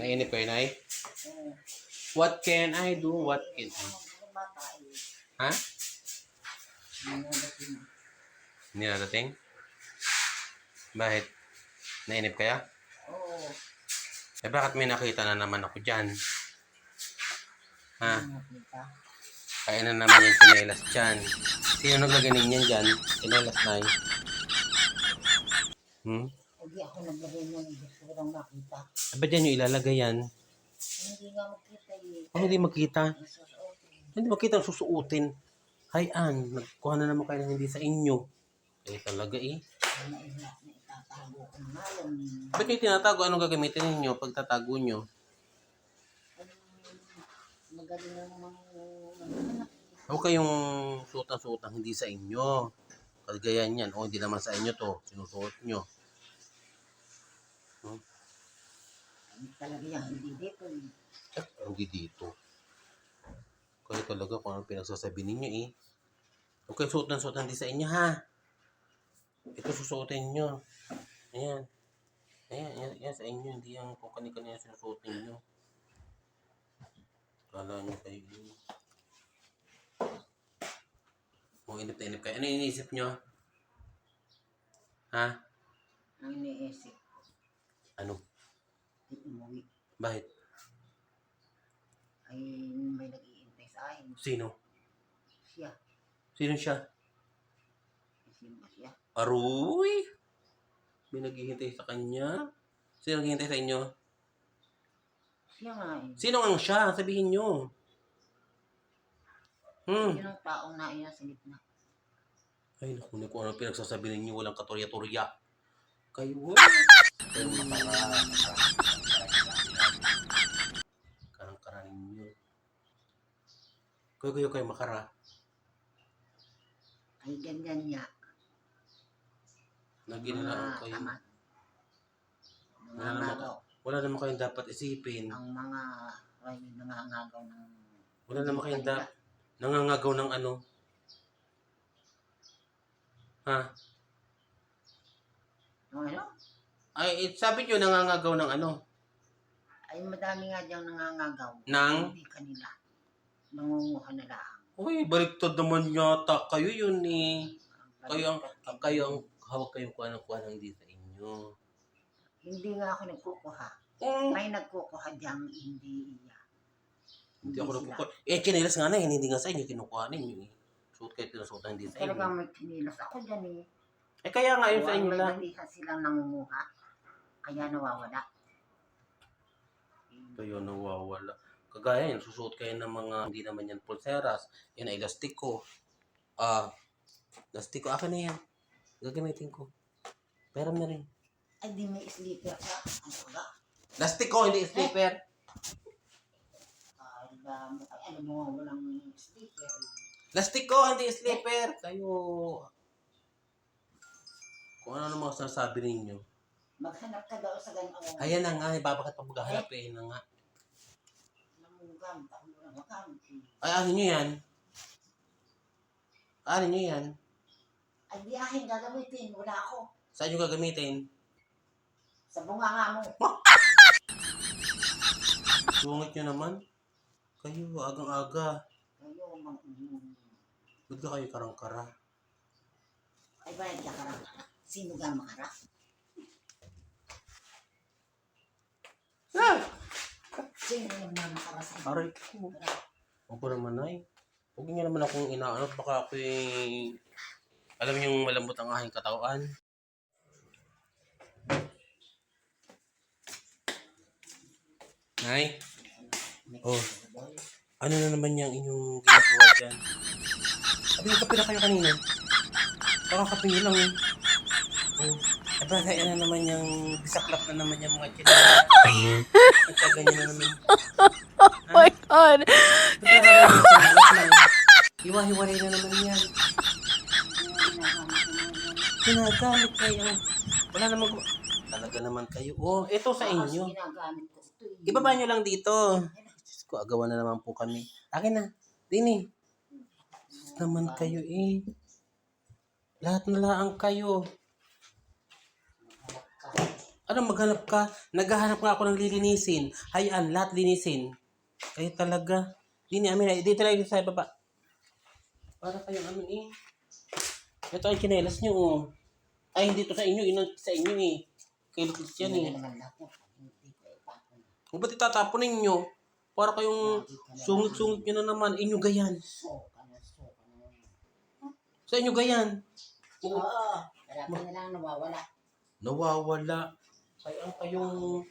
Nainip kayo, Nay? What can I do? What can I? Eh. Ha? Hindi na dating? Bakit? Nainip kaya? Oo. Eh, bakit may nakita na naman ako dyan? Ha? Kaya na naman yung sinelas dyan. Sino naglagay ninyan dyan? Sinelas na yun. Hmm? Hindi ako naglagay ng gusto ko lang makita. Eh, ba't dyan yung ilalagay yan? Hindi nga makita eh. Ano hindi makita? Hindi makita ang susuotin. Hayan, nagkuha na naman kayo ng hindi sa inyo. Eh, talaga eh. Na ina na itatago ko na lang. Ba't nyo tinatago? Anong gagamitin ninyo pag tatago nyo? Magaling ang mga Huwag kayong sutang-sutang hindi sa inyo. Kagayan yan. O, hindi naman sa inyo to. Sinusuot nyo. Talaga yan. Hindi dito eh. Eh, hindi dito. Kaya talaga kung ano pinagsasabi ninyo eh. Huwag kayong suotan-suotan hindi sa inyo ha. Ito susuotin nyo. Ayan. Ayan, yan, yan sa inyo. Hindi yan kung kani-kanina sinusuotin nyo. Kala nyo kayo eh. Kung inip na inip kayo. Ano iniisip nyo? Ha? Ang iniisip. Ano? Di umuwi. Bakit? Ay may nag-iintay sa akin. Sino? Siya. Sino siya? Sino ba siya? Aruy! May naghihintay sa kanya. Sino naghihintay sa inyo? Siya nga eh. Sino ang siya? Sabihin nyo. Hmm. Yun ang taong naiya sa gitna. Ay, naku, naku, ano pinagsasabi ninyo? Walang katorya-torya. Kayo, Pero makara, karang-kara ninyo. Kayo, kayo, makara. Ay ganyan niya. Naginilaan Mga kayo. Wala naman, nagaw. wala naman kayong dapat isipin. Ang mga ay nangangagaw ng Wala naman kayong dapat nangangagaw ng ano. Ha? Ano, ano? Ay, eh, sabi nyo nangangagaw ng ano? Ay madami nga diyang nangangagaw. Nang? Hindi kanila. Nangunguha na lang. Uy, baliktad naman yata. Kayo yun eh. Kayo ang, ang kayo ang hawak kayong kuha ng kuha ng di sa inyo. Hindi nga ako nagkukuha. Oh, May nagkukuha diyang hindi iya. hindi ako sila. nagkukuha. Eh, chinelas nga na, eh, hindi nga sa inyo kinukuha ninyo eh. Suot kayo tinusuotan hindi sa Talagang inyo. may kinilos ako dyan eh. Eh, kaya nga yun sa inyo lang. nalihan silang nangunguha. Kaya nawawala. Kayo nawawala. Kagaya yan, susuot kayo ng mga, hindi naman yan pulseras. Yan ay elastiko. Ah, elastiko. Akin na yan. Gagamitin ko. Pero na rin. Ay di may sleeper ka. Ang wala. Lastiko, hindi slipper. Ay, dami. Ay, alam mo walang sleeper. Lastiko, hindi slipper. Kayo. Kung ano naman sinasabi ninyo. Maghanap ka daw sa ganoon. Ayan na nga, bakit pa maghahanap eh na nga. Namugam. Ako na magam. Ay, ano nyo yan? Ano nyo yan? Ay di aking gagamitin. Wala ako. Saan nyo gagamitin? Sa bunga mo. Sungit nyo naman. Kayo, agang-aga. Kayo, mang... Ba't ka kayo karang-kara? Ay, bayad ka karang. Sino ka makara? Ah! Sino yung mamakara sa Aray ko. Huwag ko naman ay. Huwag nyo naman akong inaano. Baka ako Alam niyo yung malambot ang aking katawan. Nay? Oh. Ano na naman yung inyong ginagawa dyan? Sabi yung kape na kayo kanina. Baka kape lang yun. Oh. Aba, kaya na naman yung bisaklap na naman yung mga chinela. Nagkaganyan na naman. Oh my god. Hiwa-hiwalay na naman yan. Ginagamit kayo. Wala naman ko. Talaga naman kayo. Oh, ito sa inyo. Ginagamit ko ito. Ibaba nyo lang dito. Diyos ko, agawan na naman po kami. Akin na. Dini. Naman kayo eh. Lahat na lang kayo. Ano maghanap ka? Naghahanap nga ako ng lilinisin. Hayaan, lahat linisin. Kayo talaga. Dini, amin, dito lang sa baba. Para kayong ano eh. Ito ay kinelas nyo oh. Ay, hindi to sa inyo, ino sa inyo eh. Kay Lucas yan eh. ipapon. O ba't itatapon ninyo? Para kayong sungit-sungit nyo na naman. Inyo gayan. Sa inyo gayan. Oo. Ka na lang nawawala. Nawawala. Kaya ang kayong